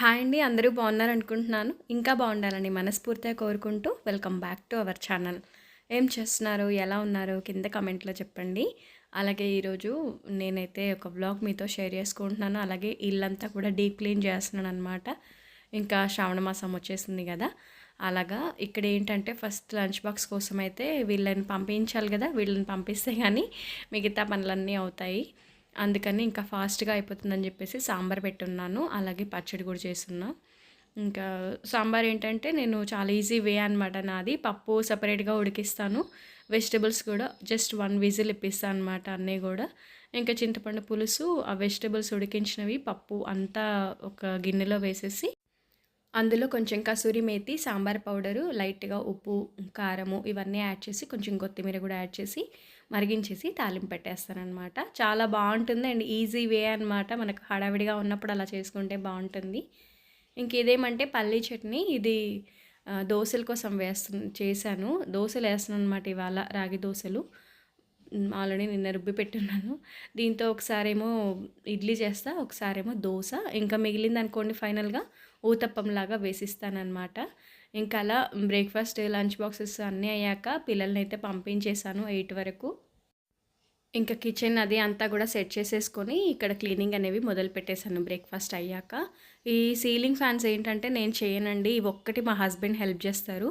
Hi అండి అందరూ బాగున్నారు అనుకుంటున్నాను. ఇంకా బాగుండాలని మనస్ఫూర్తిగా కోరుకుంటూ welcome back to our channel. ఏం చేస్తున్నారు? ఎలా ఉన్నారు? కింద కమెంట్లో చెప్పండి. అలాగే ఈరోజు నేనైతే ఒక బ్లాగ్ మీతో షేర్ చేసుకుంటున్నాను. అలాగే ఇల్లంతా కూడా డీప్ క్లీన్ చేస్తున్నాను అనమాట ఇంకా శ్రావణ మాసం వచ్చేసింది కదా. అలాగా ఇక్కడ ఏంటంటే ఫస్ట్ లంచ్ బాక్స్ కోసం అయితే వీళ్ళని పంపించాలి కదా. వీళ్ళని పంపిస్తే కానీ మిగతా పనులన్నీ అవుతాయి. అందుకని ఇంకా ఫాస్ట్గా అయిపోతుందని చెప్పేసి సాంబార్ పెట్టున్నాను. అలాగే పచ్చడి కూడా చేస్తున్నా. ఇంకా సాంబార్ ఏంటంటే నేను చాలా ఈజీ వే అనమాట నాది. పప్పు సపరేట్గా ఉడికిస్తాను. వెజిటబుల్స్ కూడా జస్ట్ వన్ విజిల్ ఇప్పిస్తాను అనమాట అన్నీ కూడా. ఇంకా చింతపండు పులుసు ఆ వెజిటబుల్స్ ఉడికించినవి పప్పు అంతా ఒక గిన్నెలో వేసేసి అందులో కొంచెం కసూరి మేతి సాంబార్ పౌడరు లైట్గా ఉప్పు కారము ఇవన్నీ యాడ్ చేసి కొంచెం కొత్తిమీర కూడా యాడ్ చేసి మరిగించేసి తాలింపు పెట్టేస్తానమాట చాలా బాగుంటుంది అండ్ ఈజీ వే అనమాట మనకు హడావిడిగా ఉన్నప్పుడు అలా చేసుకుంటే బాగుంటుంది. ఇంక ఇదేమంటే పల్లీ చట్నీ. ఇది దోశల కోసం వేస్తు చేశాను. దోశలు వేస్తున్నాను అనమాట ఇవాళ రాగి దోశలు. ఆల్రెడీ నిన్న రుబ్బి పెట్టున్నాను. దీంతో ఒకసారేమో ఇడ్లీ చేస్తా ఒకసారేమో దోశ. ఇంకా మిగిలింది అనుకోండి ఫైనల్గా ఊతప్పంలాగా వేసిస్తానమాట ఇంకా అలా బ్రేక్ఫాస్ట్ లంచ్ బాక్సెస్ అన్నీ అయ్యాక పిల్లల్ని అయితే పంపించేశాను ఎయిట్ వరకు. ఇంకా కిచెన్ అది అంతా కూడా సెట్ చేసేసుకొని ఇక్కడ క్లీనింగ్ అనేవి మొదలు పెట్టేశాను బ్రేక్ఫాస్ట్ అయ్యాక. ఈ సీలింగ్ ఫ్యాన్స్ ఏంటంటే నేను చేయనండి ఇవి ఒక్కటి మా హస్బెండ్ హెల్ప్ చేస్తారు.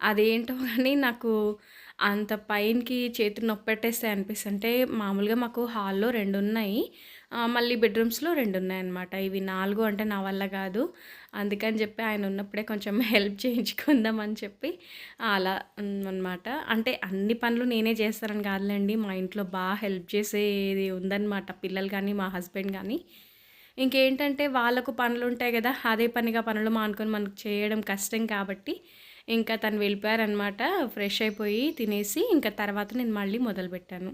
అదేంటో కానీ నాకు అంత పైనకి చేతులు నొప్పి అనిపిస్తుంటే అనిపిస్తుంది మామూలుగా మాకు హాల్లో రెండు ఉన్నాయి మళ్ళీ బెడ్రూమ్స్లో రెండు ఉన్నాయన్నమాట ఇవి నాలుగు అంటే నా వల్ల కాదు. అందుకని చెప్పి ఆయన ఉన్నప్పుడే కొంచెం హెల్ప్ చేయించుకుందాం అని చెప్పి అలా అనమాట అంటే అన్ని పనులు నేనే చేస్తానని కాదులేండి. మా ఇంట్లో బాగా హెల్ప్ చేసేది ఉందన్నమాట. పిల్లలు కానీ మా హస్బెండ్ కానీ. ఇంకేంటంటే వాళ్ళకు పనులు ఉంటాయి కదా అదే పనిగా పనులు మానుకొని మనకు చేయడం కష్టం కాబట్టి ఇంకా తను వెళ్ళిపోయారనమాట ఫ్రెష్ అయిపోయి తినేసి ఇంకా తర్వాత నేను మళ్ళీ మొదలుపెట్టాను.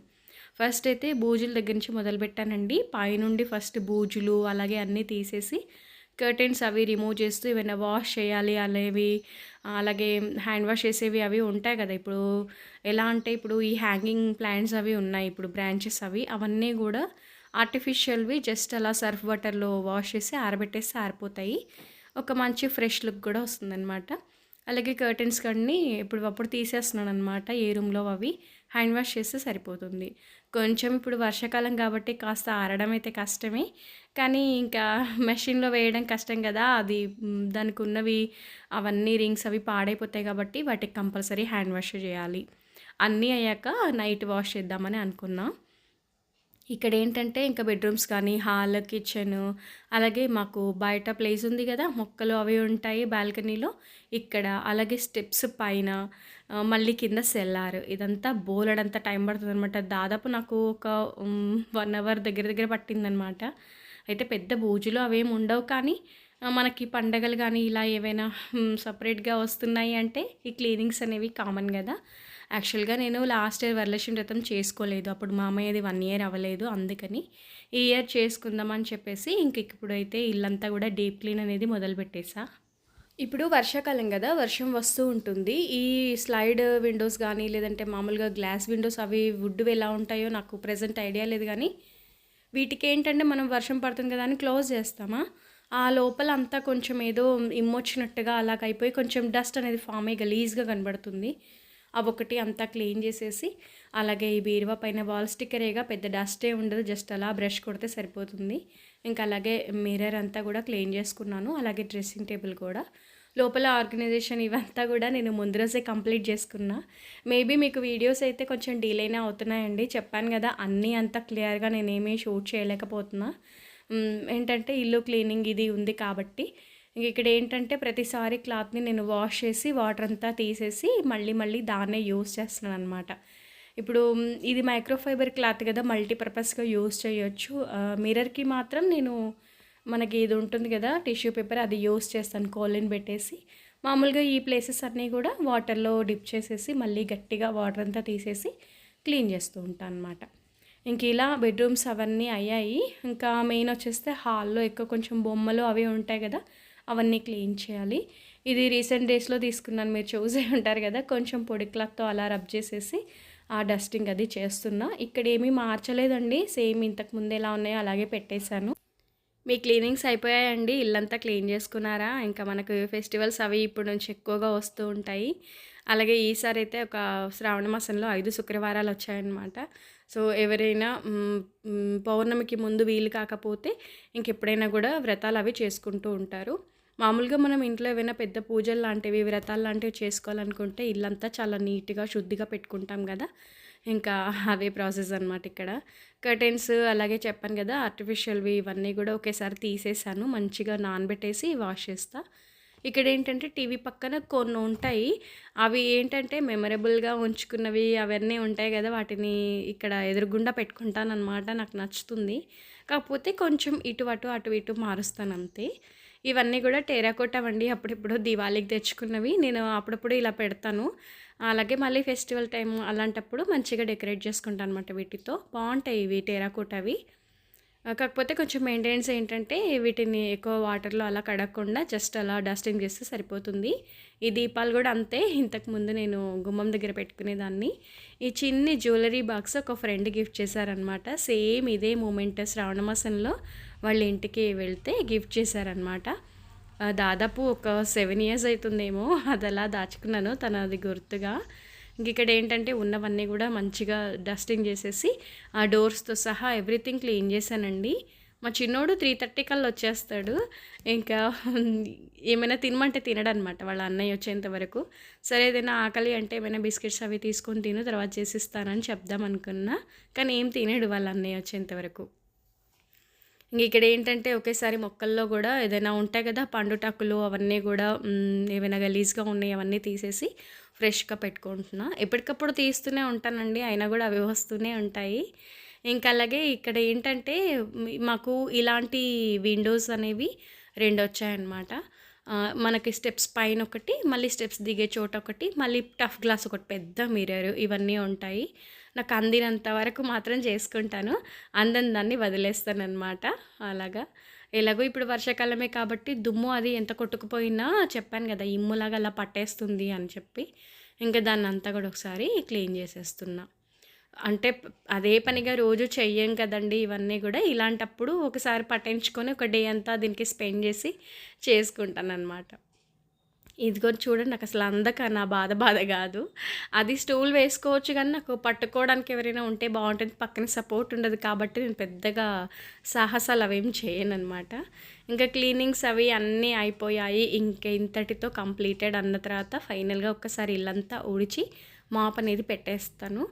ఫస్ట్ అయితే బూజుల దగ్గర నుంచి మొదలుపెట్టానండి. పైనుండి ఫస్ట్ బూజులు అలాగే అన్నీ తీసేసి కర్టెన్స్ అవి రిమూవ్ చేస్తూ ఏమైనా వాష్ చేయాలి అనేవి అలాగే హ్యాండ్ వాష్ చేసేవి అవి ఉంటాయి కదా. ఇప్పుడు ఎలా అంటే ఇప్పుడు ఈ హ్యాంగింగ్ ప్లాంట్స్ అవి ఉన్నాయి ఇప్పుడు బ్రాంచెస్ అవి అవన్నీ కూడా ఆర్టిఫిషియల్వి జస్ట్ అలా సర్ఫ్ వాటర్లో వాష్ చేసి ఆరబెట్టేసి ఆరిపోతాయి. ఒక మంచి ఫ్రెష్ లుక్ కూడా వస్తుందన్నమాట. అలాగే కర్టెన్స్ కడిని ఇప్పుడు అప్పుడు తీసేస్తున్నాను అనమాట ఏ రూమ్లో అవి. హ్యాండ్ వాష్ చేస్తే సరిపోతుంది. కొంచెం ఇప్పుడు వర్షాకాలం కాబట్టి కాస్త ఆరడం అయితే కష్టమే. కానీ ఇంకా మెషిన్లో వేయడం కష్టం కదా. అది దానికి ఉన్నవి అవన్నీ రింగ్స్ అవి పాడైపోతాయి కాబట్టి వాటికి కంపల్సరీ హ్యాండ్ వాష్ చేయాలి. అన్నీ అయ్యాక నైట్ వాష్ చేద్దామని అనుకున్నాను ఇక్కడ ఏంటంటే ఇంకా బెడ్రూమ్స్ కానీ హాల్ కిచెన్ అలాగే మాకు బయట ప్లేస్ ఉంది కదా మొక్కలు అవి ఉంటాయి బాల్కనీలో. ఇక్కడ అలాగే స్టెప్స్ పైన మళ్ళీ కింద సెల్లార్. ఇదంతా బోలెడంత టైం పడుతుంది అనమాట దాదాపు నాకు ఒక వన్ అవర్ దగ్గర దగ్గర పట్టిందనమాట అయితే పెద్ద బూజులు అవేమి ఉండవు కానీ మనకి పండగలు కానీ ఇలా ఏవైనా సపరేట్గా వస్తున్నాయి అంటే ఈ క్లీనింగ్స్ అనేవి కామన్ కదా. యాక్చువల్గా నేను లాస్ట్ ఇయర్ వరలక్ష్మి వ్రతం చేసుకోలేదు. అప్పుడు మా అమ్మయ్యది వన్ ఇయర్ అవ్వలేదు. అందుకని ఈ ఇయర్ చేసుకుందామని చెప్పేసి ఇంక ఇప్పుడైతే ఇల్లంతా కూడా డీప్ క్లీన్ అనేది మొదలుపెట్టేసా ఇప్పుడు వర్షాకాలం కదా వర్షం వస్తూ ఉంటుంది. ఈ స్లైడ్ విండోస్ కానీ లేదంటే మామూలుగా గ్లాస్ విండోస్ అవి వుడ్ ఎలా ఉంటాయో నాకు ప్రజెంట్ ఐడియా లేదు కానీ వీటికి ఏంటంటే మనం వర్షం పడుతుంది కదా అని క్లోజ్ చేస్తామా? ఆ లోపల అంతా కొంచెం ఏదో ఇమ్మొచ్చినట్టుగా అలాగ అయిపోయి కొంచెం డస్ట్ అనేది ఫామ్ అయ్యి గలీజ్గా కనబడుతుంది. అవి ఒకటి అంతా క్లీన్ చేసేసి అలాగే ఈ బీరువా పైన వాల్ స్టిక్కరేగా పెద్ద డస్టే ఉండదు జస్ట్ అలా బ్రష్ కొడితే సరిపోతుంది. ఇంకా అలాగే మిర్రర్ అంతా కూడా క్లీన్ చేసుకున్నాను అలాగే డ్రెస్సింగ్ టేబుల్ కూడా. లోపల ఆర్గనైజేషన్ ఇవంతా కూడా నేను ముందు రోజే కంప్లీట్ చేసుకున్నా. మేబీ మీకు వీడియోస్ అయితే కొంచెం డీలైనా అవుతున్నాయండి. చెప్పాను కదా అన్నీ అంతా క్లియర్గా నేనేమీ షూట్ చేయలేకపోతున్నా. ఏంటంటే ఇల్లు క్లీనింగ్ ఇది ఉంది కాబట్టి ఇంక ఇక్కడ ఏంటంటే ప్రతిసారి క్లాత్ని నేను వాష్ చేసి వాటర్ అంతా తీసేసి మళ్ళీ మళ్ళీ దాన్నే యూస్ చేస్తున్నాను అనమాట ఇప్పుడు ఇది మైక్రోఫైబర్ క్లాత్ కదా మల్టీపర్పస్గా యూస్ చేయొచ్చు. మిర్రర్కి మాత్రం నేను మనకి ఇది ఉంటుంది కదా టిష్యూ పేపర్ అది యూస్ చేస్తాను కోలిన్ పెట్టేసి. మామూలుగా ఈ ప్లేసెస్ అన్నీ కూడా వాటర్లో డిప్ చేసేసి మళ్ళీ గట్టిగా వాటర్ అంతా తీసేసి క్లీన్ చేస్తూ ఉంటాను అనమాట ఇంక ఇలా బెడ్రూమ్స్ అవన్నీ అయ్యాయి. ఇంకా మెయిన్ వచ్చేస్తే హాల్లో ఎక్కువ కొంచెం బొమ్మలు అవి ఉంటాయి కదా అవన్నీ క్లీన్ చేయాలి. ఇది రీసెంట్ డేస్లో తీసుకున్నాను. మీరు చూసే ఉంటారు కదా కొంచెం పొడి క్లాత్తో అలా రబ్ చేసేసి ఆ డస్టింగ్ అది చేస్తున్నా. ఇక్కడ ఏమీ మార్చలేదండి. సేమ్ ఇంతకు ముందు ఎలా ఉన్నాయో అలాగే పెట్టేశాను. మీ క్లీనింగ్స్ అయిపోయాయండి. ఇల్లంతా క్లీన్ చేసుకున్నారా? ఇంకా మనకు ఫెస్టివల్స్ అవి ఇప్పుడు నుంచి ఎక్కువగా వస్తూ ఉంటాయి. అలాగే ఈసారి అయితే ఒక శ్రావణ మాసంలో ఐదు శుక్రవారాలు వచ్చాయన్నమాట. సో ఎవరైనా పౌర్ణమికి ముందు వీలు కాకపోతే ఇంకెప్పుడైనా కూడా వ్రతాలు అవి చేసుకుంటూ ఉంటారు. మామూలుగా మనం ఇంట్లో ఏమైనా పెద్ద పూజలు లాంటివి వ్రతాలు లాంటివి చేసుకోవాలనుకుంటే ఇల్లంతా చాలా నీట్గా శుద్ధిగా పెట్టుకుంటాం కదా. ఇంకా అవే ప్రాసెస్ అనమాట ఇక్కడ. కర్టెన్స్ అలాగే చెప్పాను కదా ఆర్టిఫిషియల్వి ఇవన్నీ కూడా ఒకేసారి తీసేసాను. మంచిగా నానబెట్టేసి వాష్ చేస్తాను ఇక్కడ ఏంటంటే టీవీ పక్కన కొన్ని ఉంటాయి. అవి ఏంటంటే మెమరబుల్గా ఉంచుకున్నవి అవన్నీ ఉంటాయి కదా వాటిని ఇక్కడ ఎదురుగుండా పెట్టుకుంటానన్నమాట నాకు నచ్చుతుంది. కాకపోతే కొంచెం ఇటు అటు అటు ఇటు మారుస్తాను అంతే ఇవన్నీ కూడా టెరాకోటా వండి అప్పుడెప్పుడు దివాళీకి తెచ్చుకున్నవి. నేను అప్పుడప్పుడు ఇలా పెడతాను. అలాగే మళ్ళీ ఫెస్టివల్ టైం అలాంటప్పుడు మంచిగా డెకరేట్ చేసుకుంటాను అనమాట వీటితో. బాగుంటాయి ఇవి టేరాకోటవి. కాకపోతే కొంచెం మెయింటెనెన్స్ ఏంటంటే వీటిని ఎక్కువ వాటర్లో అలా కడగకుండా జస్ట్ అలా డస్టింగ్ చేస్తే సరిపోతుంది. ఈ దీపాలు కూడా అంతే. ఇంతకు ముందు నేను గుమ్మం దగ్గర పెట్టుకునేదాన్ని. ఈ చిన్ని జ్యువెలరీ బాక్స్ ఒక ఫ్రెండ్ గిఫ్ట్ చేశారనమాట సేమ్ ఇదే మూమెంట్ శ్రావణ మాసంలో వాళ్ళ ఇంటికి వెళ్తే గిఫ్ట్ చేశారనమాట దాదాపు ఒక సెవెన్ ఇయర్స్ అవుతుందేమో అది అలా దాచుకున్నాను. తనది గుర్తుగా. ఇంక ఇక్కడ ఏంటంటే ఉన్నవన్నీ కూడా మంచిగా డస్టింగ్ చేసేసి ఆ డోర్స్తో సహా ఎవ్రీథింగ్ క్లీన్ చేశానండి. మా చిన్నోడు త్రీ థర్టీ కల్లా వచ్చేస్తాడు. ఇంకా ఏమైనా తినమంటే తినడనమాట వాళ్ళ అన్నయ్య వచ్చేంత వరకు. సరే ఏదైనా ఆకలి అంటే ఏమైనా బిస్కెట్స్ అవి తీసుకొని తిను తర్వాత చేసిస్తానని చెప్దాం అనుకున్నా. కానీ ఏం తినేడు వాళ్ళ అన్నయ్య వచ్చేంత వరకు. ఇంక ఇక్కడ ఏంటంటే ఒకేసారి మొక్కల్లో కూడా ఏదైనా ఉంటాయి కదా పండుటాకులు అవన్నీ కూడా ఏమైనా గలీజ్గా ఉన్నాయి అవన్నీ తీసేసి ఫ్రెష్గా పెట్టుకుంటున్నా. ఎప్పటికప్పుడు తీస్తూనే ఉంటానండి అయినా కూడా అవి వస్తూనే ఉంటాయి. ఇంకా అలాగే ఇక్కడ ఏంటంటే మాకు ఇలాంటి విండోస్ అనేవి రెండు వచ్చాయన్నమాట మనకి స్టెప్స్ పైన ఒకటి మళ్ళీ స్టెప్స్ దిగే చోట ఒకటి మళ్ళీ టఫ్ గ్లాస్ ఒకటి పెద్ద మిర్రర్ ఇవన్నీ ఉంటాయి. నాకు అందినంత వరకు మాత్రం చేసుకుంటాను. అందని దాన్ని వదిలేస్తాను అనమాట అలాగా. ఎలాగో ఇప్పుడు వర్షాకాలమే కాబట్టి దుమ్ము అది ఎంత కొట్టుకుపోయినా చెప్పాను కదా ఇమ్ములాగా అలా పట్టేస్తుంది అని చెప్పి. ఇంకా దాన్ని అంతా కూడా ఒకసారి క్లీన్ చేసేస్తున్నా. అంటే అదే పనిగా రోజు చెయ్యం కదండి ఇవన్నీ కూడా. ఇలాంటప్పుడు ఒకసారి పట్టించుకొని ఒక డే అంతా దీనికి స్పెండ్ చేసి చేసుకుంటాను అనమాట ఇదిగో చూడండి నాకు అసలు అందక నా బాధ బాధ కాదు. అది స్టూల్ వేసుకోవచ్చు కానీ నాకు పట్టుకోవడానికి ఎవరైనా ఉంటే బాగుంటుంది పక్కన సపోర్ట్ ఉండదు కాబట్టి నేను పెద్దగా సాహసాలు అవేం చేయను అనమాట ఇంకా క్లీనింగ్స్ అవి అన్నీ అయిపోయాయి. ఇంక ఇంతటితో కంప్లీటెడ్ అన్న తర్వాత ఫైనల్గా ఒక్కసారి ఇల్లంతా ఊడిచి మాప్ అనేది పెట్టేస్తాను.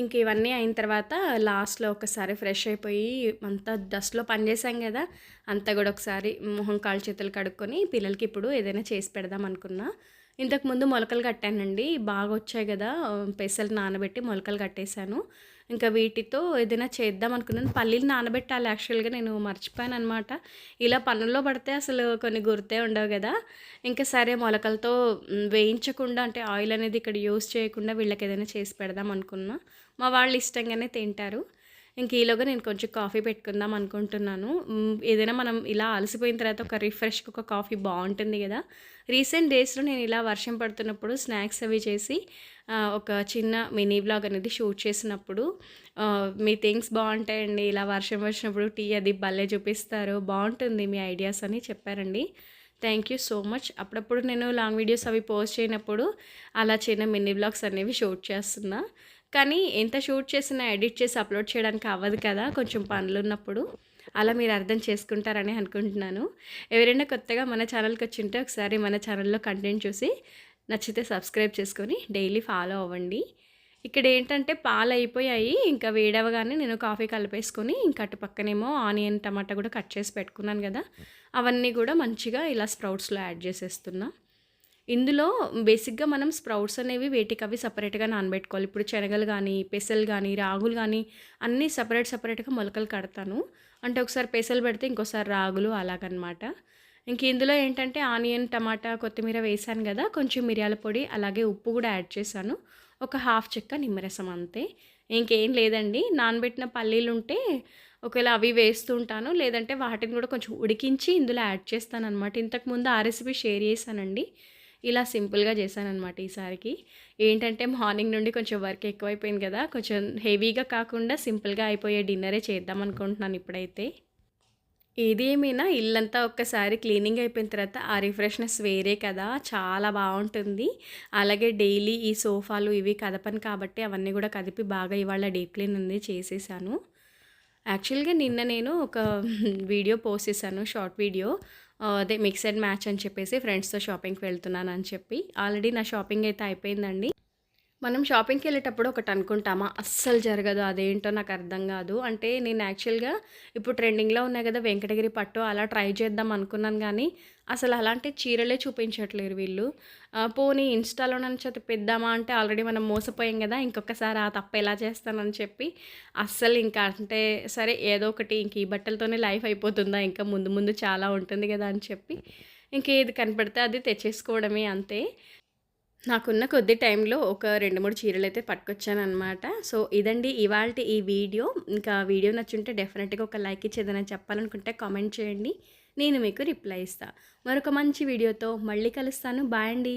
ఇంక ఇవన్నీ అయిన తర్వాత లాస్ట్లో ఒకసారి ఫ్రెష్ అయిపోయి అంతా డస్ట్లో పనిచేసాం కదా అంతా కూడా ఒకసారి మొహం కాళ్ళు చేతులు కడుక్కొని పిల్లలకి ఇప్పుడు ఏదైనా చేసి పెడదాం అనుకున్నా. ఇంతకుముందు మొలకలు కట్టానండి బాగా వచ్చాయి కదా పెసలు నానబెట్టి మొలకలు కట్టేశాను. ఇంకా వీటితో ఏదైనా చేద్దాం అనుకున్నాను. పల్లీలు నానబెట్టాలి యాక్చువల్గా నేను మర్చిపోయాను అనమాట ఇలా పనుల్లో పడితే అసలు కొన్ని గుర్తే ఉండవు కదా. ఇంకా సరే మొలకలతో వేయించకుండా అంటే ఆయిల్ అనేది ఇక్కడ యూస్ చేయకుండా వీళ్ళకి ఏదైనా చేసి పెడదాం అనుకున్నా. మా వాళ్ళు ఇష్టంగానే తింటారు. ఇంక ఈలోగా నేను కొంచెం కాఫీ పెట్టుకుందాం అనుకుంటున్నాను. ఏదైనా మనం ఇలా అలసిపోయిన తర్వాత ఒక రిఫ్రెష్కి ఒక కాఫీ బాగుంటుంది కదా. రీసెంట్ డేస్లో నేను ఇలా వర్షం పడుతున్నప్పుడు స్నాక్స్ అవి చేసి ఒక చిన్న మినీ బ్లాగ్ అనేది షూట్ చేసినప్పుడు మీ థింగ్స్ బాగుంటాయండి. ఇలా వర్షం వచ్చినప్పుడు టీ అది భలే చూపిస్తారు. బాగుంటుంది మీ ఐడియాస్ అని చెప్పారండి. థ్యాంక్ యూ సో మచ్ అప్పుడప్పుడు నేను లాంగ్ వీడియోస్ అవి పోస్ట్ చేయనప్పుడు అలా చిన్న మినీ బ్లాగ్స్ అనేవి షూట్ చేస్తున్నా. కానీ ఎంత షూట్ చేసినా ఎడిట్ చేసి అప్లోడ్ చేయడానికి అవ్వదు కదా కొంచెం పనులు ఉన్నప్పుడు అలా మీరు అర్థం చేసుకుంటారని అనుకుంటున్నాను. ఎవరైనా కొత్తగా మన ఛానల్కి వచ్చి ఉంటే ఒకసారి మన ఛానల్లో కంటెంట్ చూసి నచ్చితే సబ్స్క్రైబ్ చేసుకొని డైలీ ఫాలో అవ్వండి. ఇక్కడ ఏంటంటే పాలు అయిపోయాయి ఇంకా వేడవగానే నేను కాఫీ కలిపేసుకొని ఇంకా అటు పక్కనేమో ఆనియన్ టమాటా కూడా కట్ చేసి పెట్టుకున్నాను కదా. అవన్నీ కూడా మంచిగా ఇలా స్ప్రౌట్స్లో యాడ్ చేసేస్తున్నా. ఇందులో బేసిక్గా మనం స్ప్రౌట్స్ అనేవి వేటికి అవి సపరేట్గా నానబెట్టుకోవాలి. ఇప్పుడు శనగలు కానీ పెసలు కానీ రాగులు కానీ అన్నీ సపరేట్ సపరేట్గా మొలకలు కడతాను. అంటే ఒకసారి పెసలు పెడితే ఇంకోసారి రాగులు అలాగనమాట. ఇంక ఇందులో ఏంటంటే ఆనియన్ టమాటా కొత్తిమీర వేసాను కదా కొంచెం మిరియాల పొడి అలాగే ఉప్పు కూడా యాడ్ చేశాను. ఒక హాఫ్ చెక్క నిమ్మరసం అంతే. ఇంకేం లేదండి. నానబెట్టిన పల్లీలు ఉంటే ఒకవేళ అవి వేస్తుంటాను లేదంటే వాటిని కూడా కొంచెం ఉడికించి ఇందులో యాడ్ చేస్తాను అనమాట ఇంతకుముందు ఆ రెసిపీ షేర్ చేశానండి. ఇలా సింపుల్గా చేశాను అనమాట ఈసారికి. ఏంటంటే మార్నింగ్ నుండి కొంచెం వర్క్ ఎక్కువైపోయింది కదా కొంచెం హెవీగా కాకుండా సింపుల్గా అయిపోయే డిన్నరే చేద్దాం అనుకుంటున్నాను ఇప్పుడైతే. ఏదేమైనా ఇల్లంతా ఒక్కసారి క్లీనింగ్ అయిపోయిన తర్వాత ఆ రిఫ్రెష్నెస్ వేరే కదా చాలా బాగుంటుంది. అలాగే డైలీ ఈ సోఫాలు ఇవి కదపను కాబట్టి అవన్నీ కూడా కదిపి బాగా ఇవాళ డీప్ క్లీన్ ఉంది చేసేసాను. యాక్చువల్గా నిన్న నేను ఒక వీడియో పోస్ట్ చేశాను షార్ట్ వీడియో. అదే మిక్స్ అండ్ మ్యాచ్ అని చెప్పేసి ఫ్రెండ్స్తో షాపింగ్కి వెళ్తున్నాను అని చెప్పి. ఆల్రెడీ నా షాపింగ్ అయితే అయిపోయిందండి. మనం షాపింగ్కి వెళ్ళేటప్పుడు ఒకటి అనుకుంటామా? అస్సలు జరగదు అదేంటో నాకు అర్థం కాదు. అంటే నేను యాక్చువల్గా ఇప్పుడు ట్రెండింగ్లో ఉన్నాయి కదా వెంకటగిరి పట్టు అలా ట్రై చేద్దాం అనుకున్నాను కానీ అసలు అలాంటి చీరలే చూపించట్లేరు వీళ్ళు. పోనీ ఇన్స్టాలో నుంచి తెప్పిద్దామా అంటే ఆల్రెడీ మనం మోసపోయాం కదా ఇంకొకసారి ఆ తప్ప ఎలా చేస్తానని చెప్పి అస్సలు ఇంకా అంటే సరే ఏదో ఒకటి ఇంక ఈ బట్టలతోనే లైఫ్ అయిపోతుందా? ఇంకా ముందు ముందు చాలా ఉంటుంది కదా అని చెప్పి ఇంకేది కనపడితే అది తెచ్చేసుకోవడమే అంతే. నాకున్న కొద్ది టైంలో ఒక రెండు మూడు చీరలు అయితే పట్టుకొచ్చాను అనమాట సో ఇదండి ఇవాళ ఈ వీడియో. ఇంకా వీడియో నచ్చుంటే డెఫినెట్గా ఒక లైక్ ఇచ్చేదని చెప్పాలనుకుంటే కామెంట్ చేయండి. నేను మీకు రిప్లై ఇస్తాను మరొక మంచి వీడియోతో మళ్ళీ కలుస్తాను. బాయ్ అండి.